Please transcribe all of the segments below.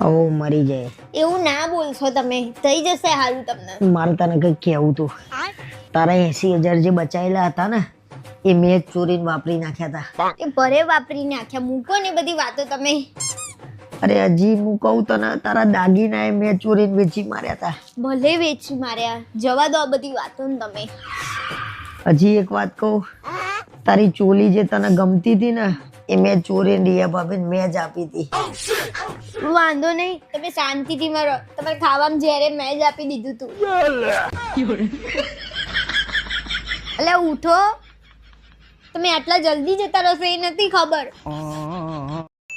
ઓ મરી જાય. એવું ના બોલશો તમે. થઈ જશે હારું તમને. મારે તને કંઈક કહેવું તું. તારા એસી હજાર જે બચાયેલા હતા ને એ મેં ચોરીને વાપરી નાખ્યા હતા. એ ભરે વાપરી નાખ્યા. મૂકો ને બધી વાતો તમે. અરે હજી હું કહું તને તારા દાગીના એ મેં ચોરીને વેચી માર્યા હતા. ભલે વેચી માર્યા. જવા દો આ બધી વાતો ને તમે. હજી એક વાત કહું. તારી ચોલી જે તને ગમતી હતી ને એ મેં ચોરી રિયા ભાભી મેં જ આપી હતી વાંધો નહીં. તમે શાંતિથી મારો. તમારે ખાવામાં જ્યારે મેં જ આપી દીધું તું. એટલે ઉઠો. તમે આટલા જલ્દી જતા રહેશો એ નથી ખબર.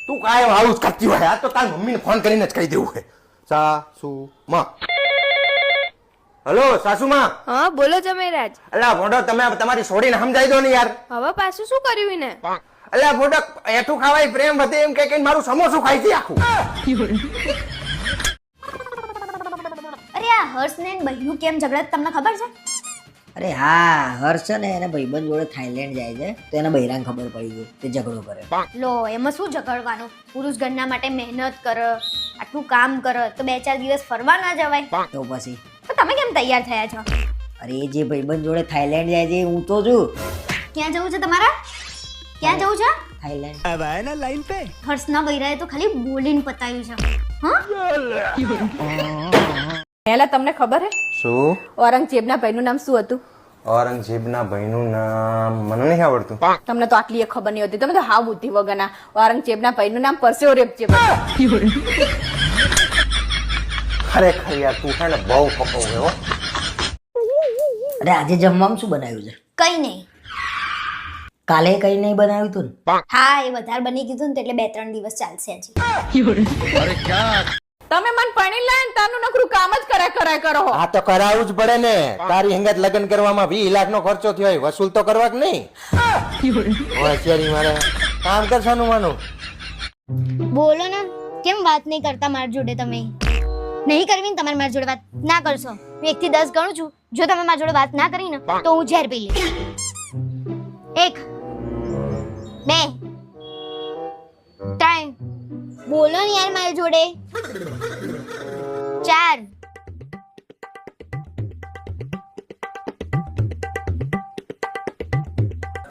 તું કાય જ કરતી હોય. આ તો તાર મમ્મીને ફોન કરીને જ કહી દેવું છે. સાસુ માં હલો સાસુ માં હા બોલો જમેરાજ અલા મોઢો તમે તમારી છોડીને સમજાઈ દો ને યાર. હવે પાછું શું કર્યું ને અલા મોઢો એઠું ખાવાય પ્રેમ વધે એમ કે મારું સમોસું ખાઈ છે આખું. અરે આ હર્ષ ને બહેનું કેમ ઝઘડા? તમને ખબર છે? અરે હા હર્ષ છે ને એને ભાઈબંધ જોડે થાઈલેન્ડ જાય છે તો એને બૈરાને ખબર પડી ગઈ તે ઝઘડો કરે. લો એમાં શું ઝઘડવાનું? પુરુષ ઘરના માટે મહેનત કર આટલું કામ કર તો બે ચાર દિવસ ફરવા ના જવાય. તો પછી? તો તમે કેમ તૈયાર થયા છો? અરે જે ભાઈબંધ જોડે થાઈલેન્ડ જાય છે હું તો છું. ક્યાં જવું છે તમારા? ક્યાં જવું છે? થાઈલેન્ડ. હર્ષના બૈરાએ તો ખાલી બોલીને પતાવ્યું છે. હા? પહેલા તમને ખબર હે? શું? ઔરંગઝેબના ભાઈનું નામ શું હતું? ઔરંગઝેબના ભાઈનું નામ મને નહીં આવડતું. તમને તો આટલી એ ખબર નહીં હતી. તમે તો હાવ બુદ્ધિ વગરના. ઔરંગઝેબના ભાઈનું નામ પરસેવરેબજેબ હતું. ખરેખર યાર તું છે ને બહુ કપો ગયો અરે આજે જમવામાં શું બનાવ્યું છે? કઈ નહીં. કાલે કઈ નહીં બનાવ્યું તું હા એ વધારે બની ગયું ને એટલે બે ત્રણ દિવસ ચાલશે હજી. તમે મન પણી લે ને તાનું નકરું કામ જ કરે કરે કરો આ તો કરાવું જ પડે ને. તારી હંગત લગ્ન કરવામાં વીસ લાખ નો ખર્ચો થયો હોય વસૂલ તો કરવા કે નહીં? હોશિયારી મારે. કામ કરવાનું માનું? બોલો ને કેમ વાત નહીં કરતા મારા જોડે તમે? નહીં કરવી ને તમારે મારી જોડે વાત ના કરશો. હું એક થી દસ ગણું છું. જો તમે મારી જોડે વાત ના કરી ને તો હું ઝેર પી લઈશ. એક બે. ત્રણ. બોલો ને યાર મારી જોડે. ચાર.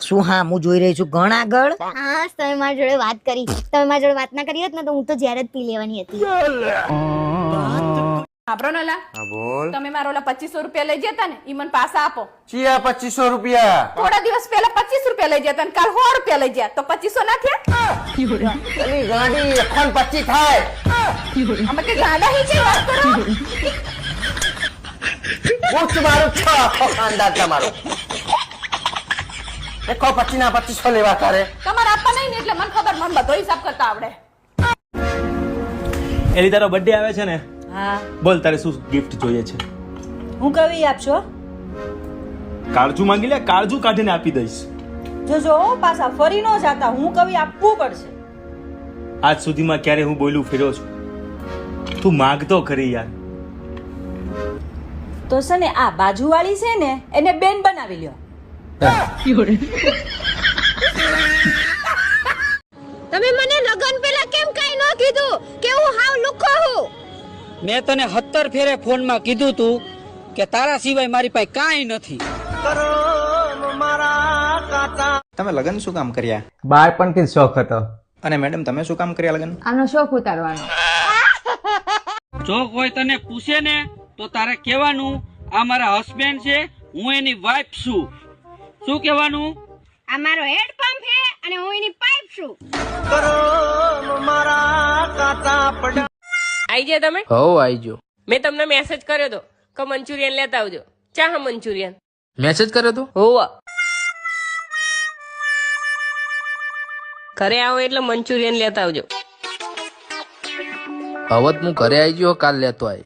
શું હા હું જોઈ રહી છું. ઘણ આગળ. હા તમે મારી જોડે વાત કરી. તમે મારી જોડે વાત ના કરી હોત ને તો હું તો જ્યારે જ પી લેવાની હતી. સાંભળો ને હા બોલ. તમે મારો ઓલા પચીસો રૂપિયા લઈ જતા ને ઈ મને પાછા આપો. ચિયા પચીસો રૂપિયા? થોડા દિવસ પહેલા પચીસ રૂપિયા લઈ જતા ને કાલ સો રૂપિયા લઈ ગયા. તો પચીસો ના થયા? અલી ગાડી એખોન પચી થાય. અમે કે ગાડા હી છે વાત કરો? ઉચ્ચ મારું છ આખો ખાનદાર તમારો. એકો ના લેવા તારે. તમારે આપવા નહીં ને એટલે મને ખબર મને બધો હિસાબ કરતા આવડે. એની તારો બર્થડે આવે છે ને? હા. બોલ તારે શું ગિફ્ટ જોઈએ છે? હું કવી આપશો? કાળજુ માંગી લે કાળજુ કાઢીને આપી દઈશ. જો જો પાછા ફરી ન જાતા હું કવિ આપવું પડશે. આજ સુધીમાં ક્યારે હું બોલું ફેર્યો છું. તું માગતો ખરી યાર. તો છે ને આ બાજુવાળી છે ને એને બેન બનાવી લ્યો. તમે મને લગન પહેલા કેમ કઈ ન કીધું કે હું હાવ લુખો હું? મેં તને સત્તર ફેરે ફોનમાં કીધું તું કે તારા સિવાય મારી પાસે કાંઈ નથી. તમે લગ્ન શું કામ કર્યા? બાળપણથી શોખ હતો. અને મેડમ તમે શું કામ કર્યા લગ્ન? આનો શોખ ઉતારવાનો. જો કોઈ તને પૂછે ને તો તારે કહેવાનું આ મારા હસબન્ડ છે હું એની વાઇફ છું. શું કહેવાનું? આ મારો હેડ પંપ છે અને હું એની આઈ ગયા તમે હો આઈજો મેં તમને મેસેજ કર્યો તો કે મંચુરિયન લેતા આવજો ચા હા મંચુરિયન મેસેજ કર્યો તું હોવા ઘરે આવો એટલે મંચુરિયન લેતા આવજો હવે હું ઘરે આવી ગયો કાલ લેતો આય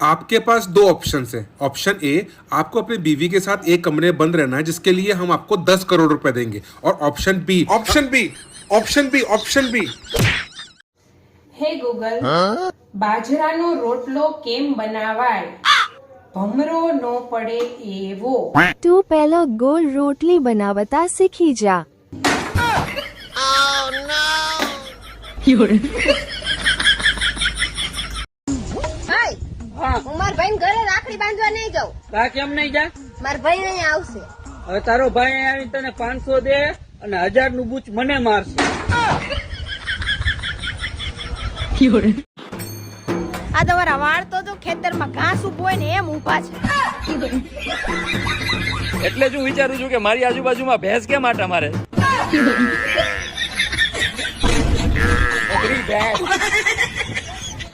आपके पास दो ऑप्शन है ऑप्शन ए आपको अपनी बीवी के साथ एक कमरे में बंद रहना है जिसके लिए हम आपको दस करोड़ रुपए देंगे और option B option B option B option B hey Google બાજરાનો રોટલો કેમ બનાવાય? ભમરો નો પડે એવો. તું પહેલો ગોળ રોટલી બનાવતા શીખી જા. માર ભાઈ ઘરે રાખડી બાંધવા નહીં જાઉં. કા કેમ નહીં જા. માર ભાઈ નહીં આવશે. હવે તારો ભાઈ આવી તને પાંચસો દે. અને હજારનું બૂચ મને મારશે. આ તમારા વાળ તો જો ખેતરમાં ઘાસ ઊભો હોય ને એમ ઊભા છે. એટલે જ હું વિચારું છું કે મારી આજુબાજુમાં ભેંસ કેમ આટા મારે?